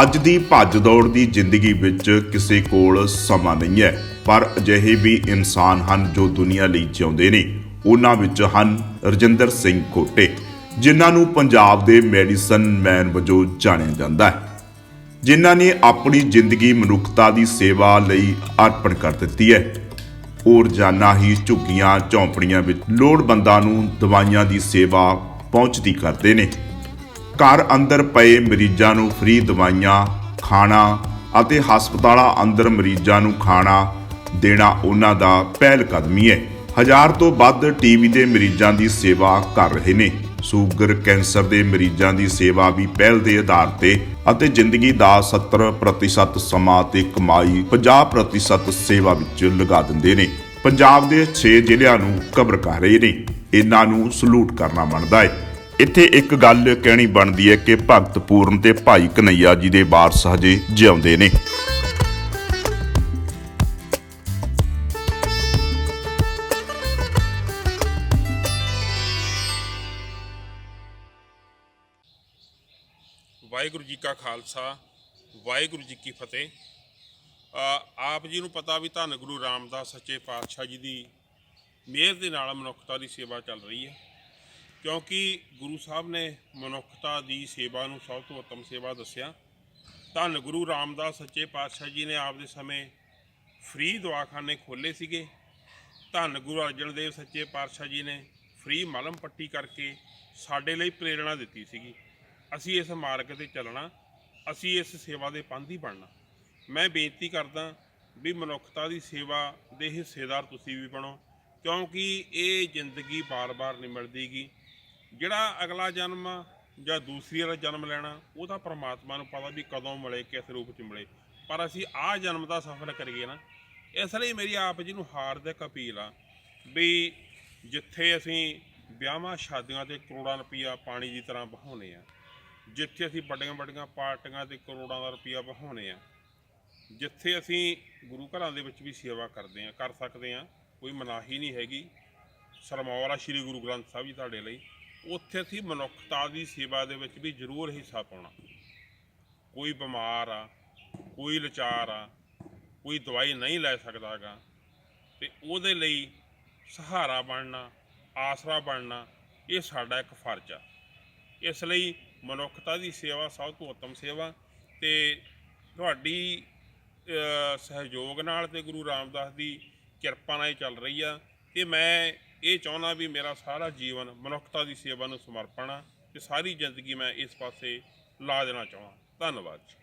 ਅੱਜ ਦੀ ਭੱਜ ਦੌੜ ਦੀ ਜ਼ਿੰਦਗੀ ਵਿੱਚ ਕਿਸੇ ਕੋਲ ਸਮਾਂ ਨਹੀਂ ਹੈ। ਪਰ ਅਜਿਹੇ ਵੀ ਇਨਸਾਨ ਹਨ ਜੋ ਦੁਨੀਆ ਲਈ ਜਿਉਂਦੇ ਨੇ। ਉਹਨਾਂ ਵਿੱਚ ਹਨ ਰਜਿੰਦਰ ਸਿੰਘ ਕੋਟੇ ਜਿਨ੍ਹਾਂ ਨੂੰ ਪੰਜਾਬ ਦੇ ਮੈਡੀਸਨ ਮੈਨ ਵਜੋਂ ਜਾਣਿਆ ਜਾਂਦਾ ਹੈ। ਜਿਨ੍ਹਾਂ ਨੇ ਆਪਣੀ ਜ਼ਿੰਦਗੀ ਮਨੁੱਖਤਾ ਦੀ ਸੇਵਾ ਲਈ ਅਰਪਣ ਕਰ ਦਿੱਤੀ ਹੈ। ਉਹ ਰੋਜ਼ਾਨਾ ਹੀ ਝੁੱਗੀਆਂ, ਝੌਂਪੜੀਆਂ ਵਿੱਚ ਲੋੜਵੰਦਾਂ ਨੂੰ ਦਵਾਈਆਂ ਦੀ ਸੇਵਾ ਪਹੁੰਚਦੀ ਕਰਦੇ ਨੇ। ਘਰ ਅੰਦਰ ਪਏ ਮਰੀਜ਼ਾਂ ਨੂੰ ਫ੍ਰੀ ਦਵਾਈਆਂ, ਖਾਣਾ ਅਤੇ ਹਸਪਤਾਲਾਂ ਅੰਦਰ ਮਰੀਜ਼ਾਂ ਨੂੰ ਖਾਣਾ ਦੇਣਾ ਉਹਨਾਂ ਦਾ ਪਹਿਲ ਕਦਮੀ ਹੈ। ਹਜ਼ਾਰ ਤੋਂ ਵੱਧ ਟੀਵੀ ਦੇ ਮਰੀਜ਼ਾਂ ਦੀ ਸੇਵਾ ਕਰ ਰਹੇ ਨੇ। ਸ਼ੂਗਰ, ਕੈਂਸਰ ਦੇ ਮਰੀਜ਼ਾਂ ਦੀ ਸੇਵਾ ਵੀ ਪਹਿਲ ਦੇ ਆਧਾਰ ਤੇ ਅਤੇ ਜ਼ਿੰਦਗੀ ਦਾ 70% ਸਮਾਂ ਤੇ ਕਮਾਈ 50% ਸੇਵਾ ਵਿੱਚ ਲਗਾ ਦਿੰਦੇ ਨੇ। ਪੰਜਾਬ ਦੇ 6 ਜ਼ਿਲ੍ਹਿਆਂ ਨੂੰ ਕਵਰ ਕਰ ਰਹੇ ਨੇ। ਇਹਨਾਂ ਨੂੰ ਸਲੂਟ ਕਰਨਾ ਬਣਦਾ ਹੈ। ਇੱਥੇ ਇੱਕ ਗੱਲ ਕਹਿਣੀ ਬਣਦੀ ਹੈ ਕਿ ਭਗਤ ਪੂਰਨ ਤੇ ਭਾਈ ਕਨਈਆ ਜੀ ਦੇ ਵਾਰਸ ਹਜੇ ਜਿਉਂਦੇ ਨੇ। ਵਾਹਿਗੁਰੂ ਜੀ ਕਾ ਖਾਲਸਾ, ਵਾਹਿਗੁਰੂ ਜੀ ਕੀ ਫਤਿਹ। ਆਪ ਜੀ ਨੂੰ ਪਤਾ ਵੀ ਧੰਨ ਗੁਰੂ ਰਾਮਦਾਸ ਸੱਚੇ ਪਾਤਸ਼ਾਹ ਜੀ ਦੀ ਮਿਹਰ ਦੇ ਨਾਲ ਮਨੁੱਖਤਾ ਦੀ ਸੇਵਾ ਚੱਲ ਰਹੀ ਹੈ। ਕਿਉਂਕਿ ਗੁਰੂ ਸਾਹਿਬ ਨੇ ਮਨੁੱਖਤਾ ਦੀ ਸੇਵਾ ਨੂੰ ਸਭ ਤੋਂ ਉੱਤਮ ਸੇਵਾ ਦੱਸਿਆ। ਧੰਨ ਗੁਰੂ ਰਾਮਦਾਸ ਸੱਚੇ ਪਾਤਸ਼ਾਹ ਜੀ ਨੇ ਆਪਦੇ ਸਮੇਂ ਫ੍ਰੀ ਦਵਾਖਾਨੇ ਖੋਲੇ ਸੀਗੇ। ਧੰਨ ਗੁਰੂ ਅਰਜਨ ਦੇਵ ਸੱਚੇ ਪਾਤਸ਼ਾਹ ਜੀ ਨੇ ਫ੍ਰੀ ਮਲਮ ਪੱਟੀ ਕਰਕੇ ਸਾਡੇ ਲਈ ਪ੍ਰੇਰਣਾ ਦਿੱਤੀ ਸੀਗੀ। ਅਸੀਂ ਇਸ ਮਾਰਗ ਤੇ ਚੱਲਣਾ, ਅਸੀਂ ਇਸ ਸੇਵਾ ਦੇ ਪੰਥੀ ਬਣਨਾ। ਮੈਂ ਬੇਨਤੀ ਕਰਦਾ ਵੀ ਮਨੁੱਖਤਾ ਦੀ ਸੇਵਾ ਦੇ ਹਿੱਸੇਦਾਰ ਤੁਸੀਂ ਵੀ ਬਣੋ, ਕਿਉਂਕਿ ਇਹ ਜ਼ਿੰਦਗੀ ਬਾਰ-ਬਾਰ ਨਹੀਂ ਮਿਲਦੀਗੀ ਜਿਹੜਾ ਅਗਲਾ ਜਨਮ ਆ ਜਾਂ ਦੂਸਰੀ ਵਾਲਾ ਜਨਮ ਲੈਣਾ, ਉਹ ਤਾਂ ਪ੍ਰਮਾਤਮਾ ਨੂੰ ਪਤਾ ਵੀ ਕਦੋਂ ਮਿਲੇ, ਕਿਸ ਰੂਪ 'ਚ ਮਿਲੇ। ਪਰ ਅਸੀਂ ਆਹ ਜਨਮ ਦਾ ਸਫ਼ਰ ਕਰੀਏ ਨਾ, ਇਸ ਲਈ ਮੇਰੀ ਆਪ ਜੀ ਨੂੰ ਹਾਰਦਿਕ ਅਪੀਲ ਆ ਵੀ ਜਿੱਥੇ ਅਸੀਂ ਵਿਆਹਾਂ, ਸ਼ਾਦੀਆਂ ਤੇ ਕਰੋੜਾਂ ਰੁਪਈਆ ਪਾਣੀ ਦੀ ਤਰ੍ਹਾਂ ਬਹਾਉਨੇ ਆ, ਜਿੱਥੇ ਅਸੀਂ ਵੱਡੀਆਂ ਵੱਡੀਆਂ ਪਾਰਟੀਆਂ ਤੇ ਕਰੋੜਾਂ ਦਾ ਰੁਪਈਆ ਬਹਾਉਨੇ ਆ, ਜਿੱਥੇ ਅਸੀਂ ਗੁਰੂ ਘਰਾਂ ਦੇ ਵਿੱਚ ਵੀ ਸੇਵਾ ਕਰਦੇ ਆ, ਕਰ ਸਕਦੇ ਆ, ਕੋਈ ਮਨਾਹੀ ਨਹੀਂ ਹੈਗੀ। ਸਰਮੌਰ ਆ, ਸ੍ਰੀ ਗੁਰੂ ਗ੍ਰੰਥ ਸਾਹਿਬ ਜੀ ਤੁਹਾਡੇ ਲਈ। ਉੱਥੇ ਅਸੀਂ ਮਨੁੱਖਤਾ ਦੀ ਸੇਵਾ ਦੇ ਵਿੱਚ ਵੀ ਜ਼ਰੂਰ ਹਿੱਸਾ ਪਾਉਣਾ। ਕੋਈ ਬਿਮਾਰ ਆ, ਕੋਈ ਲਚਾਰ ਆ, ਕੋਈ ਦਵਾਈ ਨਹੀਂ ਲੈ ਸਕਦਾਗਾ ਤੇ ਉਹਦੇ ਲਈ ਸਹਾਰਾ ਬਣਨਾ, ਆਸਰਾ ਬਣਨਾ, ਇਹ ਸਾਡਾ ਇੱਕ ਫਰਜ਼ ਆ। ਇਸ ਲਈ ਮਨੁੱਖਤਾ ਦੀ ਸੇਵਾ ਸਭ ਤੋਂ ਉੱਤਮ ਸੇਵਾ, ਤੇ ਤੁਹਾਡੀ ਸਹਿਯੋਗ ਨਾਲ ਤੇ ਗੁਰੂ ਰਾਮਦਾਸ ਦੀ ਕਿਰਪਾ ਨਾਲ ਹੀ ਚੱਲ ਰਹੀ ਆ, ਤੇ ਮੈਂ ਇਹ ਚਾਹੁੰਦਾ ਵੀ ਮੇਰਾ ਸਾਰਾ ਜੀਵਨ ਮਨੁੱਖਤਾ ਦੀ ਸੇਵਾ ਨੂੰ ਸਮਰਪਣ ਆ ਤੇ ਸਾਰੀ ਜ਼ਿੰਦਗੀ ਮੈਂ ਇਸ ਪਾਸੇ ਲਾ ਦੇਣਾ ਚਾਹੁੰਦਾ। ਧੰਨਵਾਦ ਜੀ।